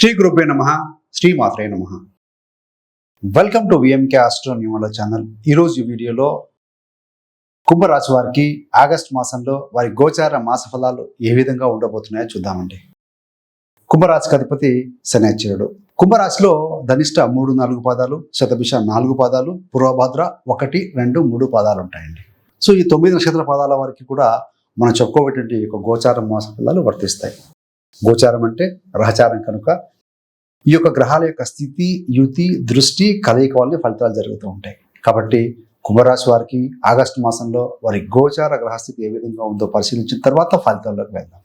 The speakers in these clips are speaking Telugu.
శ్రీ గురుపే నమ. శ్రీ మాత్రే నమ welcome to VMK astro numerology channel ఈరోజు వీడియోలో కుంభరాశి వారికి ఆగస్టు మాసంలో వారి గోచార మాస ఫలాలు ఏ విధంగా ఉండబోతున్నాయో చూద్దామండి. కుంభరాశికి అధిపతి శనేశ్వరుడు కుంభరాశిలో ధనిష్ట మూడు నాలుగు పాదాలు శతభిష నాలుగు పాదాలు పూర్వభద్ర ఒకటి రెండు మూడు పాదాలు ఉంటాయండి. సో ఈ తొమ్మిది నక్షత్ర పాదాల వారికి కూడా మనం చెప్పుకోబెట్టి ఈ యొక్క గోచార మాస ఫలాలు వర్తిస్తాయి. గోచారం అంటే గ్రహచారం కనుక ఈ యొక్క గ్రహాల యొక్క స్థితి యుతి దృష్టి కలయిక వల్ల ఫలితాలు జరుగుతూ ఉంటాయి. కాబట్టి కుంభరాశి వారికి ఆగస్టు మాసంలో వారి గోచార గ్రహస్థితి ఏ విధంగా ఉందో పరిశీలించిన తర్వాత ఫలితాల్లోకి వెళ్దాం.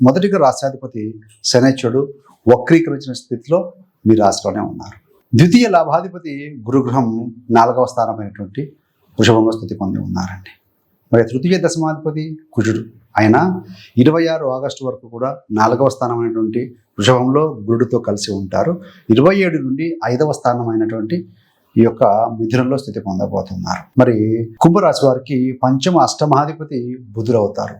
మొదటిగా రాష్ట్రాధిపతి శనైశ్వరుడు వక్రీకరించిన స్థితిలో మీ రాశిలోనే ఉన్నారు. ద్వితీయ లాభాధిపతి గురుగ్రహం నాలుగవ స్థానమైనటువంటి వృషభంలో స్థితి పొంది ఉన్నారండి. మరి తృతీయ దశమాధిపతి కుజుడు. ఆయన ఇరవై ఆరు ఆగస్టు వరకు కూడా నాలుగవ స్థానమైనటువంటి వృషభంలో గురుడితో కలిసి ఉంటారు. ఇరవై ఏడు నుండి ఐదవ స్థానమైనటువంటి ఈ యొక్క మిథునంలో స్థితి పొందబోతున్నారు. మరి కుంభరాశి వారికి పంచమ అష్టమాధిపతి బుధుడు అవుతారు.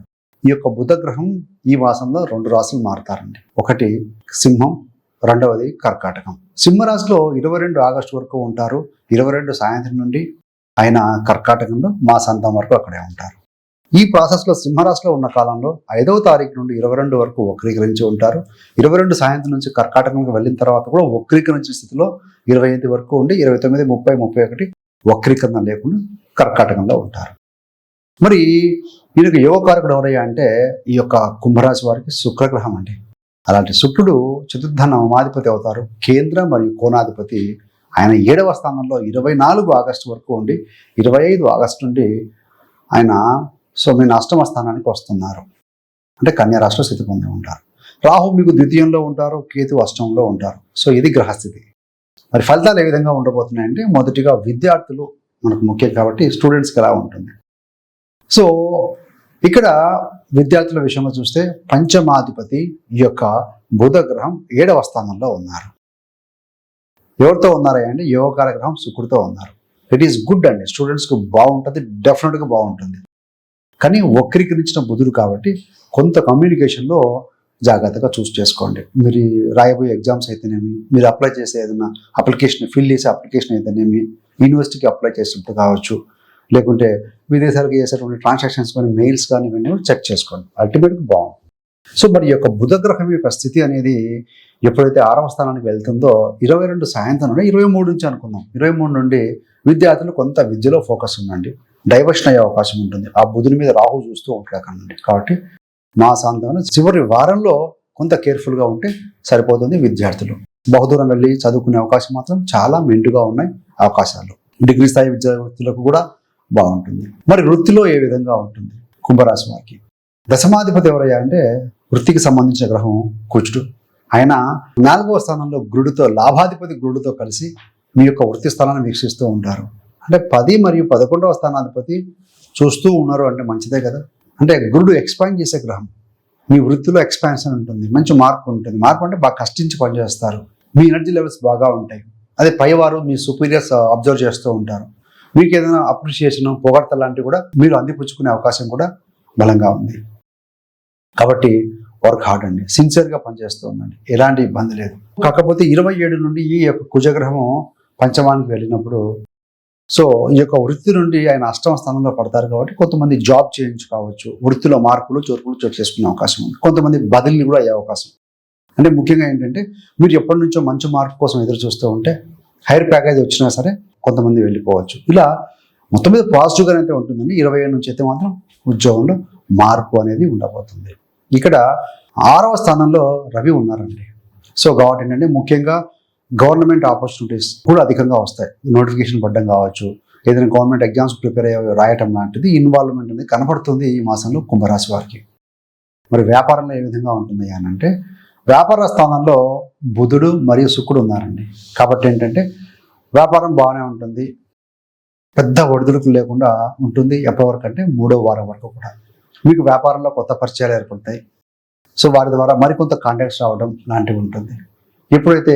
ఈ యొక్క బుధ గ్రహం ఈ మాసంలో రెండు రాశులు మారుతారండి. ఒకటి సింహం రెండవది కర్కాటకం. సింహరాశిలో ఇరవై రెండు ఆగస్టు వరకు ఉంటారు. ఇరవై రెండు సాయంత్రం నుండి ఆయన కర్కాటకంలో మాసాంతం వరకు అక్కడే ఉంటారు. ఈ ప్రాసెస్లో సింహరాశిలో ఉన్న కాలంలో ఐదవ తారీఖు నుండి ఇరవై రెండు వరకు వక్రీకరించి ఉంటారు. ఇరవై రెండు సాయంత్రం నుంచి కర్కాటకంకి వెళ్ళిన తర్వాత కూడా వక్రీకరించిన స్థితిలో ఇరవై ఐదు వరకు ఉండి ఇరవై తొమ్మిది ముప్పై ముప్పై ఒకటి వక్రీకరణ లేకుండా కర్కాటకంలో ఉంటారు. మరి ఈయనకు యోగకారకుడు ఎవరయ్యా అంటే ఈ యొక్క కుంభరాశి వారికి శుక్రగ్రహం అండి. అలాంటి శుక్రుడు చతుర్థ నవమాధిపతి అవుతారు. కేంద్ర మరియు కోణాధిపతి ఆయన ఏడవ స్థానంలో ఇరవై నాలుగు ఆగస్టు వరకు ఉండి ఇరవై ఐదు ఆగస్టు నుండి ఆయన సో మీ అష్టమ స్థానానికి వస్తున్నారు. అంటే కన్యా రాశిలో స్థితి పొంది ఉంటారు. రాహు మీకు ద్వితీయంలో ఉంటారు కేతు అష్టంలో ఉంటారు. సో ఇది గ్రహస్థితి. మరి ఫలితాలు ఏ విధంగా ఉండబోతున్నాయంటే మొదటిగా విద్యార్థులు మనకు ముఖ్యం కాబట్టి స్టూడెంట్స్కి ఎలా ఉంటుంది. సో ఇక్కడ విద్యార్థుల విషయంలో చూస్తే పంచమాధిపతి ఈ యొక్క బుధ గ్రహం ఏడవ స్థానంలో ఉన్నారు. ఎవరితో ఉన్నారా అంటే యోగకార గ్రహం శుక్రుడితో ఉన్నారు. ఇట్ ఈస్ గుడ్ అండి. స్టూడెంట్స్కి బాగుంటుంది డెఫినెట్గా బాగుంటుంది. కానీ వక్రీకరించిన బుధుడు కాబట్టి కొంత కమ్యూనికేషన్లో జాగ్రత్తగా చూస్ చేసుకోండి. మీరు రాయబోయే ఎగ్జామ్స్ అయితేనేమి మీరు అప్లై చేసే ఏదైనా అప్లికేషన్ ఫిల్ చేసే అప్లికేషన్ అయితేనేమి యూనివర్సిటీకి అప్లై చేసినప్పుడు కావచ్చు. లేకుంటే విదేశాలకు చేసేటువంటి ట్రాన్సాక్షన్స్ కానీ మెయిల్స్ కానీ ఇవన్నీ చెక్ చేసుకోండి. అల్టిమేట్గా బాగుంటుంది. సో మరి ఈ యొక్క బుధగ్రహం యొక్క స్థితి అనేది ఎప్పుడైతే ఆరవ స్థానానికి వెళ్తుందో ఇరవై రెండు సాయంత్రం నుండి ఇరవై మూడు నుంచి అనుకుందాం. ఇరవై మూడు నుండి విద్యార్థులు కొంత విద్యలో ఫోకస్ ఉందండి. డైవర్షన్ అయ్యే అవకాశం ఉంటుంది. ఆ బుధుని మీద రాహు చూస్తూ ఉంటాడు అక్కడ కాబట్టి మా చివరి వారంలో కొంత కేర్ఫుల్గా ఉంటే సరిపోతుంది విద్యార్థులు. బహుదూరం వెళ్ళి చదువుకునే అవకాశం మాత్రం చాలా మెండుగా ఉన్నాయి అవకాశాలు. డిగ్రీ స్థాయి విద్యార్థులకు కూడా బాగుంటుంది. మరి వృత్తిలో ఏ విధంగా ఉంటుంది? కుంభరాశి వారికి. దశమాధిపతి ఎవరయ్యా అంటే వృత్తికి సంబంధించిన గ్రహం కుజుడు. ఆయన నాలుగవ స్థానంలో గురుడితో లాభాధిపతి గురుడితో కలిసి మీ యొక్క వృత్తి స్థలాన్ని వీక్షిస్తూ ఉంటారు. అంటే పది మరియు పదకొండవ స్థానాధిపతి చూస్తూ ఉన్నారు అంటే మంచిదే కదా? అంటే గురుడు ఎక్స్పాండ్ చేసే గ్రహం. మీ వృత్తిలో ఎక్స్పాన్షన్ ఉంటుంది మంచి మార్పు ఉంటుంది. మార్పు అంటే బాగా కష్టించి పనిచేస్తారు. మీ ఎనర్జీ లెవెల్స్ బాగా ఉంటాయి. అదే పైవారు మీ సుపీరియర్స్ అబ్జర్వ్ uh, చేస్తూ ఉంటారు. మీకు ఏదైనా అప్రిషియేషన్ పొగడత లాంటివి కూడా మీరు అందిపుచ్చుకునే అవకాశం కూడా బలంగా ఉంది. కాబట్టి వర్క్ హార్డ్ అండి. సిన్సియర్గా పనిచేస్తూ ఉందండి. ఎలాంటి ఇబ్బంది లేదు. కాకపోతే ఇరవై ఏడు నుండి ఈ యొక్క కుజగ్రహం పంచమానికి వెళ్ళినప్పుడు సో ఈ యొక్క వృత్తి నుండి ఆయన అష్టమ స్థానంలో పడతారు కాబట్టి కొంతమంది జాబ్ చేంజ్ కావచ్చు వృత్తిలో మార్పులు చోర్పులు చోటు చేసుకునే అవకాశం ఉంది. కొంతమంది బదిలీ కూడా అయ్యే అవకాశం అంటే ముఖ్యంగా ఏంటంటే మీరు ఎప్పటి నుంచో మంచి మార్పు కోసం ఎదురు చూస్తూ ఉంటే హైర్ ప్యాకేజ్ వచ్చినా సరే కొంతమంది వెళ్ళిపోవచ్చు. ఇలా మొత్తం మీద పాజిటివ్గానే అయితే ఉంటుందండి. ఇరవై ఏడు నుంచి అయితే మాత్రం ఉద్యోగంలో మార్పు అనేది ఉండబోతుంది. ఇక్కడ ఆరవ స్థానంలో రవి ఉన్నారండి. సో కాబట్టి ఏంటంటే ముఖ్యంగా గవర్నమెంట్ ఆపర్చునిటీస్ కూడా అధికంగా వస్తాయి. నోటిఫికేషన్ పడడం కావచ్చు ఏదైనా గవర్నమెంట్ ఎగ్జామ్స్ ప్రిపేర్ అయ్యే రాయటం లాంటిది ఇన్వాల్వ్మెంట్ అనేది కనపడుతుంది ఈ మాసంలో కుంభరాశి వారికి. మరి వ్యాపారంలో ఏ విధంగా ఉంటుంది అని అంటే వ్యాపార స్థానంలో బుధుడు మరియు శుక్రుడు ఉన్నారండి. కాబట్టి ఏంటంటే వ్యాపారం బాగానే ఉంటుంది. పెద్ద ఒడిదుడుకులు లేకుండా ఉంటుంది. ఎప్పటివరకు అంటే మూడో వారం వరకు కూడా. మీకు వ్యాపారంలో కొత్త పరిచయాలు ఏర్పడతాయి. సో వారి ద్వారా మరికొంత కాంటాక్ట్స్ రావడం లాంటివి ఉంటుంది. ఎప్పుడైతే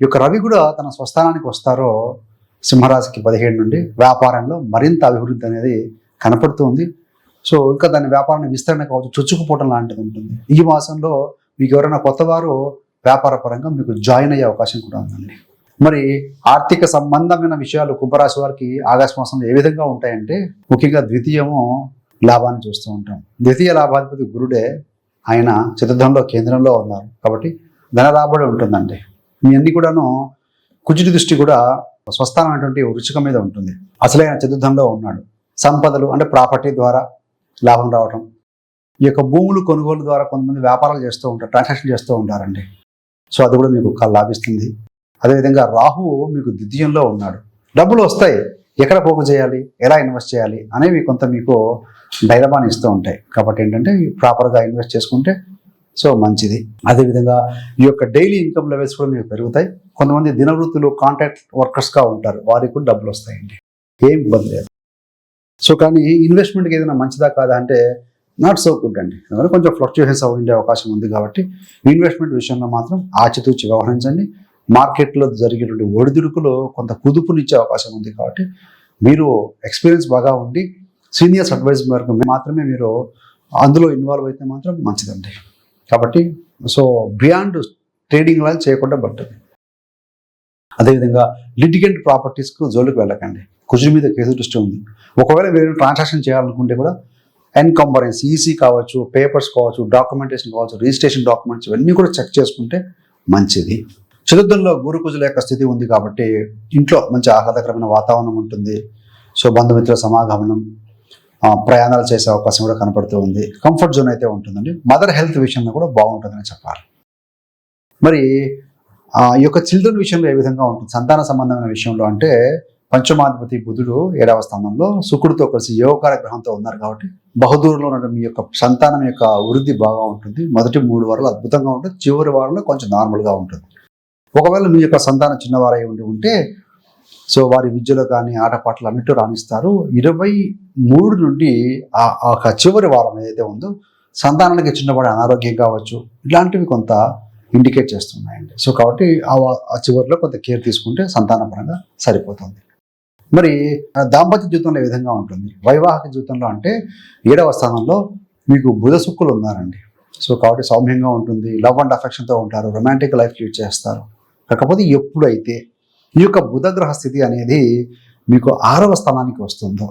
ఈ యొక్క రవి కూడా తన స్వస్థానానికి వస్తారో సింహరాశికి పదిహేడు నుండి వ్యాపారంలో మరింత అభివృద్ధి అనేది కనపడుతుంది. సో ఇంకా దాని వ్యాపారాన్ని విస్తరణ కావచ్చు చొచ్చుకుపోవడం లాంటిది ఉంటుంది. ఈ మాసంలో మీకు ఎవరైనా కొత్త వారు వ్యాపార పరంగా మీకు జాయిన్ అయ్యే అవకాశం కూడా ఉందండి. మరి ఆర్థిక సంబంధమైన విషయాలు కుంభరాశి వారికి ఆగస్టు మాసంలో ఏ విధంగా ఉంటాయంటే ముఖ్యంగా ద్వితీయము లాభాన్ని చూస్తూ ఉంటాం. ద్వితీయ లాభాధిపతి గురుడే ఆయన చతుర్థంలో కేంద్రంలో ఉన్నారు. కాబట్టి ధన రాబడి ఉంటుందండి. మీ అన్ని కూడాను కుజుడి దృష్టి కూడా స్వస్థానమైనటువంటి వృచ్చిక మీద ఉంటుంది. అసలే ఆయన చతుర్థంలో ఉన్నాడు. సంపదలు అంటే ప్రాపర్టీ ద్వారా లాభం రావటం ఈ యొక్క భూములు కొనుగోలు ద్వారా కొంతమంది వ్యాపారాలు చేస్తూ ఉంటారు ట్రాన్సాక్షన్ చేస్తూ ఉంటారండి. సో అది కూడా మీకు లాభిస్తుంది. అదేవిధంగా రాహువు మీకు ద్వితీయంలో ఉన్నాడు. డబ్బులు వస్తాయి. ఎక్కడ పోగు చేయాలి? ఎలా ఇన్వెస్ట్ చేయాలి? అనేవి కొంత మీకు డైలమాని ఇస్తూ ఉంటాయి. కాబట్టి ఏంటంటే ప్రాపర్గా ఇన్వెస్ట్ చేసుకుంటే సో మంచిది. అదేవిధంగా ఈ యొక్క డైలీ ఇన్కమ్ లెవెల్స్ కూడా మీకు పెరుగుతాయి. కొంతమంది దినవృత్తులు కాంట్రాక్ట్ వర్కర్స్గా ఉంటారు. వారికి కూడా డబ్బులు వస్తాయండి. ఏం ఇబ్బంది లేదు. సో కానీ ఇన్వెస్ట్మెంట్కి ఏదైనా మంచిదా కాదా అంటే నాట్ సో గుడ్ అండి. కొంచెం ఫ్లక్చుయేషన్స్ ఉండే అవకాశం ఉంది కాబట్టి ఇన్వెస్ట్మెంట్ విషయంలో మాత్రం ఆచితూచి వ్యవహరించండి. మార్కెట్లో జరిగేటువంటి ఒడిదుడుకులో కొంత కుదుపునిచ్చే అవకాశం ఉంది కాబట్టి మీరు ఎక్స్పీరియన్స్ బాగా ఉండి సీనియర్స్ అడ్వైజ్ వరకు మాత్రమే మీరు అందులో ఇన్వాల్వ్ అయితే మాత్రం మంచిదండి. కాబట్టి సో బియాండ్ ట్రేడింగ్ లాగా చేయకుండా పడుతుంది. అదేవిధంగా లిటిగెంట్ ప్రాపర్టీస్కు జోలికి వెళ్ళకండి. కుజుడి మీద కేసు దృష్టి ఉంది. ఒకవేళ మీరు ట్రాన్సాక్షన్ చేయాలనుకుంటే కూడా ఎన్కంబరెన్స్ ఈసీ కావచ్చు పేపర్స్ కావచ్చు డాక్యుమెంటేషన్ కావచ్చు రిజిస్ట్రేషన్ డాక్యుమెంట్స్ ఇవన్నీ కూడా చెక్ చేసుకుంటే మంచిది. చతుర్థంలో గురు కుజుల యొక్క స్థితి ఉంది కాబట్టి ఇంట్లో మంచి ఆహ్లాదకరమైన వాతావరణం ఉంటుంది. సో బంధుమిత్రుల సమాగమనం ప్రయాణాలు చేసే అవకాశం కూడా కనపడుతూ ఉంది. కంఫర్ట్ జోన్ అయితే ఉంటుందండి. మదర్ హెల్త్ విషయంలో కూడా బాగుంటుందని చెప్పాలి. మరి ఈ యొక్క చిల్డ్రన్ విషయంలో ఏ విధంగా ఉంటుంది? సంతాన సంబంధమైన విషయంలో అంటే పంచమాధిపతి బుధుడు ఏడవ స్థానంలో శుక్రుడితో కలిసి యోగకార గ్రహంతో ఉన్నారు కాబట్టి బహుదూరంలో ఉన్న మీ యొక్క సంతానం యొక్క వృద్ధి బాగా ఉంటుంది. మొదటి మూడు వారాలు అద్భుతంగా ఉంటుంది. చివరి వారంలో కొంచెం నార్మల్గా ఉంటుంది. ఒకవేళ మీ యొక్క సంతానం చిన్నవారై ఉండి ఉంటే సో వారి విద్యలో కానీ ఆటపాటలు అన్నిటి రాణిస్తారు. ఇరవై మూడు నుండి ఆ యొక్క చివరి వారం ఏదైతే ఉందో సంతానానికి చిన్నవాడి అనారోగ్యం కావచ్చు ఇలాంటివి కొంత ఇండికేట్ చేస్తున్నాయండి. సో కాబట్టి ఆ ఆ చివరిలో కొంత కేర్ తీసుకుంటే సంతానపరంగా సరిపోతుంది. మరి ఆ దాంపత్య జీవితంలో ఏ విధంగా ఉంటుంది? వైవాహిక జీవితంలో అంటే ఏడవ స్థానంలో మీకు బుధ సుక్కులు ఉన్నారండి. సో కాబట్టి సౌమ్యంగా ఉంటుంది లవ్ అండ్ అఫెక్షన్తో ఉంటారు రొమాంటిక్ లైఫ్ లీడ్ చేస్తారు. కాకపోతే ఎప్పుడైతే ఈ యొక్క బుధగ్రహ స్థితి అనేది మీకు ఆరవ స్థానానికి వస్తుందో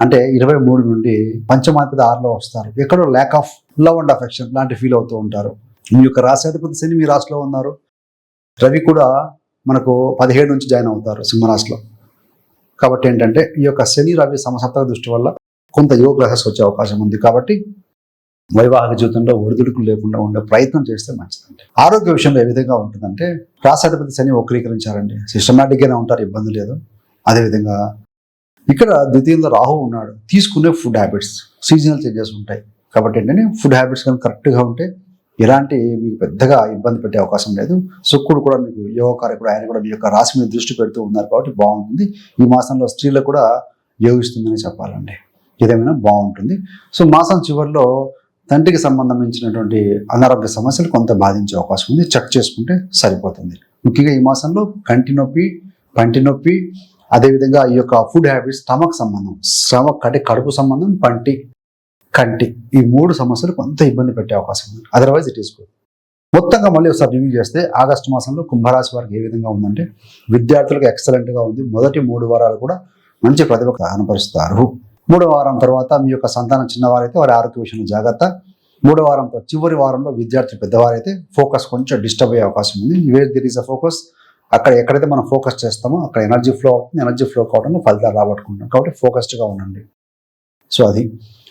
అంటే ఇరవై మూడు నుండి పంచమాధిపతి ఆరులో వస్తారు. ఎక్కడో lack of love and affection లాంటి ఫీల్ అవుతూ ఉంటారు. మీ యొక్క రాశాధిపతి శని మీ రాశిలో ఉన్నారు. రవి కూడా మనకు పదిహేడు నుంచి జాయిన్ అవుతారు సింహరాశిలో. కాబట్టి ఏంటంటే ఈ యొక్క శని రవి సమసప్తక దృష్టి వల్ల కొంత యోగ గ్రహస్ వచ్చే అవకాశం ఉంది. కాబట్టి వైవాహిక జీవితంలో ఒడిదుడుకులు లేకుండా ఉండే ప్రయత్నం చేస్తే మంచిదండి. ఆరోగ్య విషయంలో ఏ విధంగా ఉంటుందంటే రాసాధిపతి శని వక్రీకరించారండి. సిస్టమేటిక్గానే ఉంటారు ఇబ్బంది లేదు. అదేవిధంగా ఇక్కడ ద్వితీయంలో రాహు ఉన్నాడు. తీసుకునే ఫుడ్ హ్యాబిట్స్ సీజనల్ చేంజెస్ ఉంటాయి. కాబట్టి ఏంటంటే ఫుడ్ హ్యాబిట్స్ కానీ కరెక్ట్గా ఉంటే ఎలాంటి మీకు పెద్దగా ఇబ్బంది పెట్టే అవకాశం లేదు. శుక్రుడు కూడా మీకు యోగకారకుడు ఆయన కూడా మీ యొక్క రాశి మీద దృష్టి పెడుతూ ఉన్నారు కాబట్టి బాగుంటుంది. ఈ మాసంలో స్త్రీలకు కూడా యోగిస్తుందని చెప్పాలండి. ఏదేమైనా బాగుంటుంది. సో మాసం చివరిలో తండ్రికి సంబంధించినటువంటి అనారోగ్య సమస్యలు కొంత బాధించే అవకాశం ఉంది. చెక్ చేసుకుంటే సరిపోతుంది. ముఖ్యంగా ఈ మాసంలో కంటి నొప్పి పంటి నొప్పి అదేవిధంగా ఈ యొక్క ఫుడ్ హ్యాబిట్స్ స్టమక్ సంబంధం స్టమక్ అంటే కడుపు సంబంధం పంటి కంటి ఈ మూడు సమస్యలు కొంత ఇబ్బంది పెట్టే అవకాశం ఉంది. అదర్వైజ్ ఇట్ ఈస్ గుడ్ మొత్తంగా మళ్ళీ ఒకసారి రివ్యూ చేస్తే ఆగస్టు మాసంలో కుంభరాశి వారికి ఏ విధంగా ఉందంటే విద్యార్థులకు ఎక్సలెంట్గా ఉంది. మొదటి మూడు వారాలు కూడా మంచి ప్రతిభ కనపరుస్తారు. మూడో వారం తర్వాత మీ యొక్క సంతానం చిన్నవారైతే వారి ఆరోగ్య విషయంలో జాగ్రత్త. మూడో వారంతో చివరి వారంలో విద్యార్థులు పెద్దవారైతే ఫోకస్ కొంచెం డిస్టర్బ్ అయ్యే అవకాశం ఉంది. Where there is a focus అక్కడ ఎక్కడైతే మనం ఫోకస్ చేస్తామో అక్కడ ఎనర్జీ ఫ్లో అవుతుంది ఎనర్జీ ఫ్లో కావడంలో ఫలితాలు రాబట్టుకుంటాం. కాబట్టి ఫోకస్డ్గా ఉండండి. సో అది.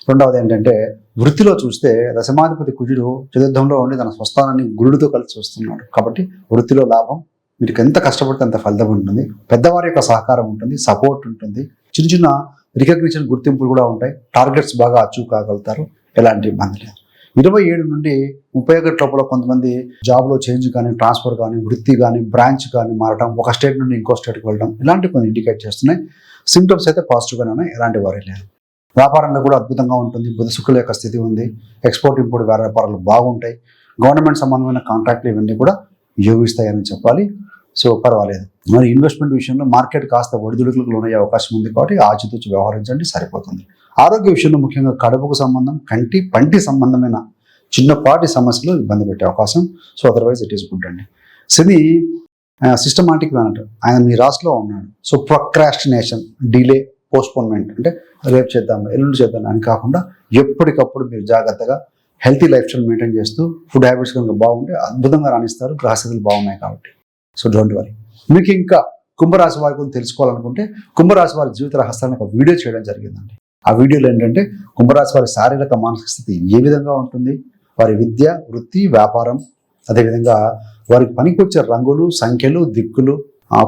రెండవది ఏంటంటే వృత్తిలో చూస్తే దశమాధిపతి కుజుడు చతుర్థంలో ఉండి తన స్వస్థానాన్ని గురుడితో కలిసి వస్తున్నాడు కాబట్టి వృత్తిలో లాభం మీకు ఎంత కష్టపడితే అంత ఫలితం ఉంటుంది. పెద్దవారి యొక్క సహకారం ఉంటుంది సపోర్ట్ ఉంటుంది. చిన్న చిన్న రికగ్నిషన్ గుర్తింపులు కూడా ఉంటాయి. టార్గెట్స్ బాగా అచీవ్ కాగలుగుతారు ఎలాంటి ఇబ్బంది లేదు. ఇరవై ఏడు నుండి ముప్పై ఒకటి లోపల కొంతమంది జాబ్లో చేంజ్ కానీ ట్రాన్స్ఫర్ కానీ వృత్తి కానీ బ్రాంచ్ కానీ మారడం ఒక స్టేట్ నుండి ఇంకో స్టేట్కి వెళ్ళడం ఇలాంటివి కొన్ని ఇండికేట్ చేస్తున్నాయి. సిమ్టమ్స్ అయితే పాజిటివ్గానే ఉన్నాయి. ఎలాంటి వారి లేదు. వ్యాపారంలో కూడా అద్భుతంగా ఉంటుంది. బుధ శుక్రుల యొక్క స్థితి ఉంది. ఎక్స్పోర్ట్ ఇంపోర్ట్ వ్యాపారాలు బాగుంటాయి. గవర్నమెంట్ సంబంధమైన కాంట్రాక్ట్లు ఇవన్నీ కూడా యోగిస్తాయని చెప్పాలి. సో పర్వాలేదు. మరి ఇన్వెస్ట్మెంట్ విషయంలో మార్కెట్ కాస్త ఒడిదుడుకులకు లోనయ్యే అవకాశం ఉంది కాబట్టి ఆచితూచి వ్యవహరించండి సరిపోతుంది. ఆరోగ్య విషయంలో ముఖ్యంగా కడుపుకు సంబంధం కంటి పంటి సంబంధమైన చిన్నపాటి సమస్యలు ఇబ్బంది పెట్టే అవకాశం. So otherwise it is good అండి. శని సిస్టమాటిక్ అన్నట్టు ఆయన మీ రాశిలో ఉన్నాడు. సో ప్రొక్రాస్టినేషన్ డిలే పోస్ట్పోన్మెంట్ అంటే రేపు చేద్దాం ఎల్లుండి చేద్దాం అని కాకుండా ఎప్పటికప్పుడు మీరు జాగ్రత్తగా హెల్తీ లైఫ్ స్టైల్ మెయింటైన్ చేస్తూ ఫుడ్ హ్యాబిట్స్ కనుక బాగుంటే అద్భుతంగా రాణిస్తారు గ్రహస్థితులు బాగున్నాయి కాబట్టి. సో డోంట్ వరీ మీకు ఇంకా కుంభరాశి వారి గురించి తెలుసుకోవాలనుకుంటే కుంభరాశి వారి జీవిత రహస్యాన్ని ఒక వీడియో చేయడం జరిగిందండి. ఆ వీడియోలో ఏంటంటే కుంభరాశి వారి శారీరక మానసిక స్థితి ఏ విధంగా ఉంటుంది? వారి విద్య వృత్తి వ్యాపారం అదేవిధంగా వారికి పనికొచ్చే రంగులు సంఖ్యలు దిక్కులు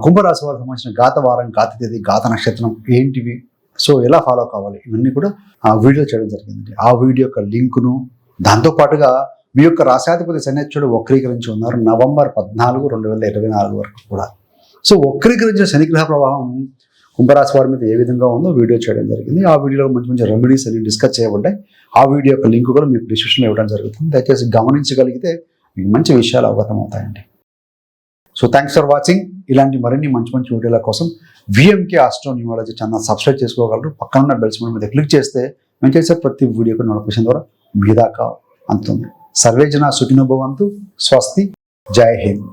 కుంభరాశి వారికి సంబంధించిన గాత వారం గాత తేదీ గాత నక్షత్రం ఏంటివి? సో ఎలా ఫాలో కావాలి? ఇవన్నీ కూడా ఆ వీడియో చేయడం జరిగిందండి. ఆ వీడియో యొక్క లింకును దాంతో పాటుగా మీ యొక్క రాశాధిపతి శనిచ్చుడు వక్రీకరించి ఉన్నారు నవంబర్ పద్నాలుగు రెండు వేల ఇరవై నాలుగు వరకు కూడా. సో వక్రీకరించిన శనిగ్రహ ప్రభావం కుంభరాశి వారి మీద ఏ విధంగా ఉందో వీడియో చేయడం జరిగింది. ఆ వీడియోలో మంచి మంచి రెమెడీస్ అన్ని డిస్కస్ చేయబడ్డాయి. ఆ వీడియో యొక్క లింక్ కూడా మీకు డిస్క్రిప్షన్లో ఇవ్వడం జరుగుతుంది. దయచేసి గమనించగలిగితే మీకు మంచి విషయాలు అవగతం అవుతాయండి. సో థ్యాంక్స్ ఫర్ వాచింగ్ ఇలాంటి మరిన్ని మంచి మంచి వీడియోల కోసం VMK astro numerology channel subscribe చేసుకోగలరు. పక్కన ఉన్న బెల్స్ మీద క్లిక్ చేస్తే మేము చేసే ప్రతి వీడియోకి నోటిఫికేషన్ ద్వారా మీ దాకా అందుతుంది. సర్వేజన సుఖినోభవంతు స్వస్తి జై హింద్.